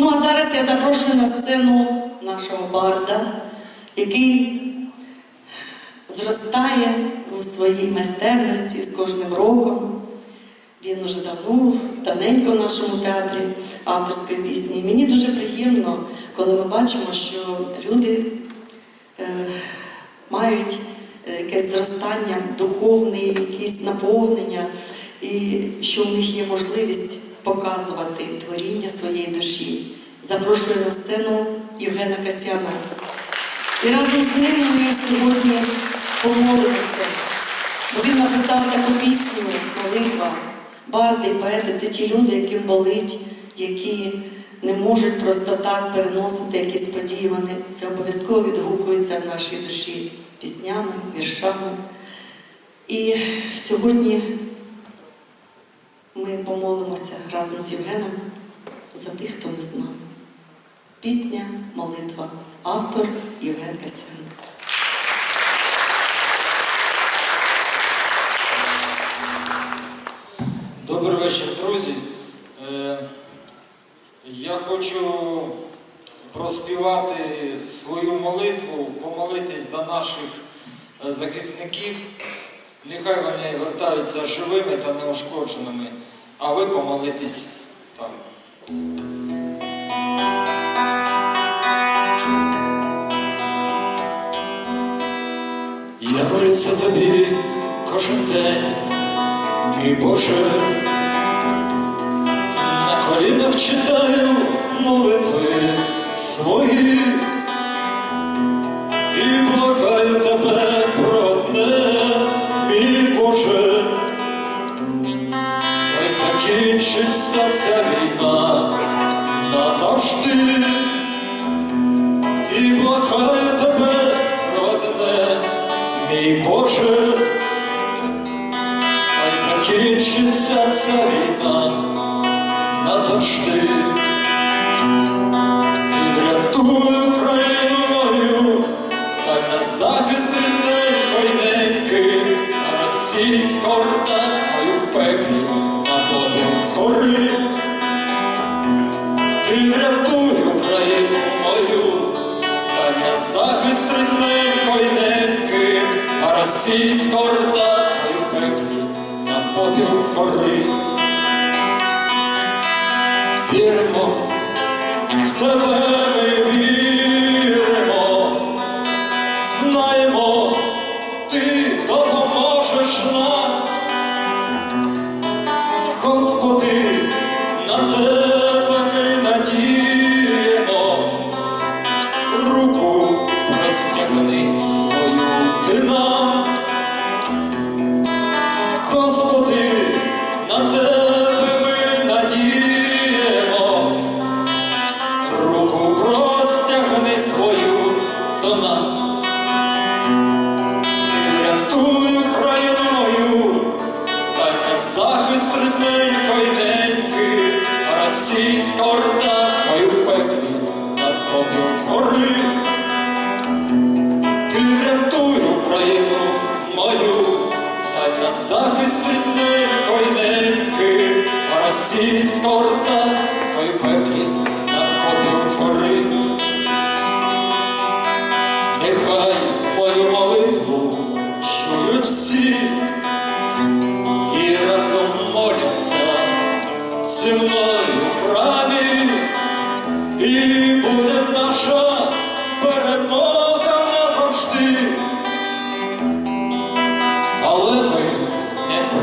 Ну а зараз я запрошую на сцену нашого барда, який зростає у своїй майстерності з кожним роком. Він уже давно, давненько в нашому театрі авторської пісні. І мені дуже приємно, коли ми бачимо, що люди е, мають якесь зростання духовне, якесь наповнення, і що у них є можливість показувати творіння своєї душі. Запрошую на сцену Євгена Касяна. І разом з ним ми сьогодні помолимося, бо він написав таку пісню молитва. Барди, поети це ті люди, яким болить, які не можуть просто так переносити якісь події. Вони це обов'язково відгукується в нашій душі піснями, віршами. І сьогодні ми помолимося разом з Євгеном за тих, хто не з. Пісня, молитва, автор Євген Касян. Добрий вечір, друзі. Е, Я хочу проспівати свою молитву, помолитись за наших е, захисників. Нехай вони вертаються живими та неушкодженими, а ви помолитесь там. Я молюся тобі кожен день, ти Боже, на колінах читаю молитви свої і благаю тебе закінчиться ця війна назавжди. І благаю тебе, родне, мій Боже, хай закінчиться ця війна назавжди. А російська орда мою пеклі на попіл згорить. Віримо, в тебе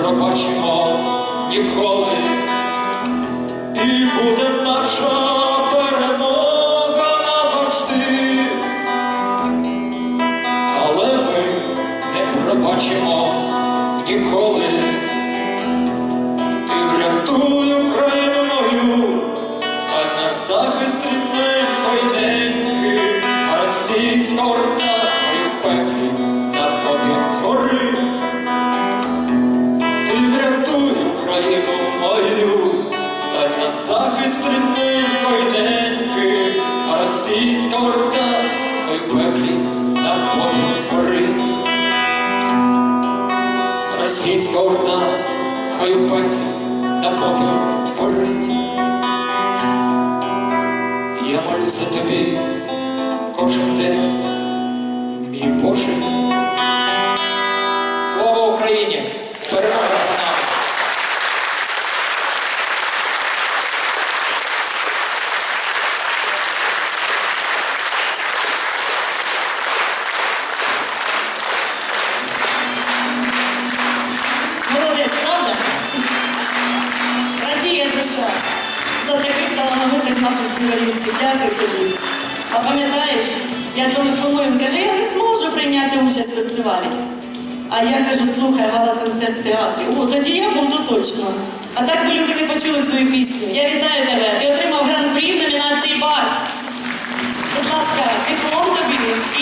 пробачимо ніколи, і буде наша захист рідненько й неньки, а російська орда хай пеклі на попіл згорить. Російська орда хай пеклі на попіл згорить. я молюся тобі кожен день, мій Боже. Слава Україні! Перемога наших журналістів. Дякую тобі. А пам'ятаєш, я телефоную, каже, я не зможу прийняти участь в фестивалі. А я кажу, слухай, гала концерт в театрі. О, тоді я буду точно. А так би люди не почули твою пісню. Я вітаю тебе. Ти отримав гран-при в номінації Барт. Будь ласка, диплом тобі.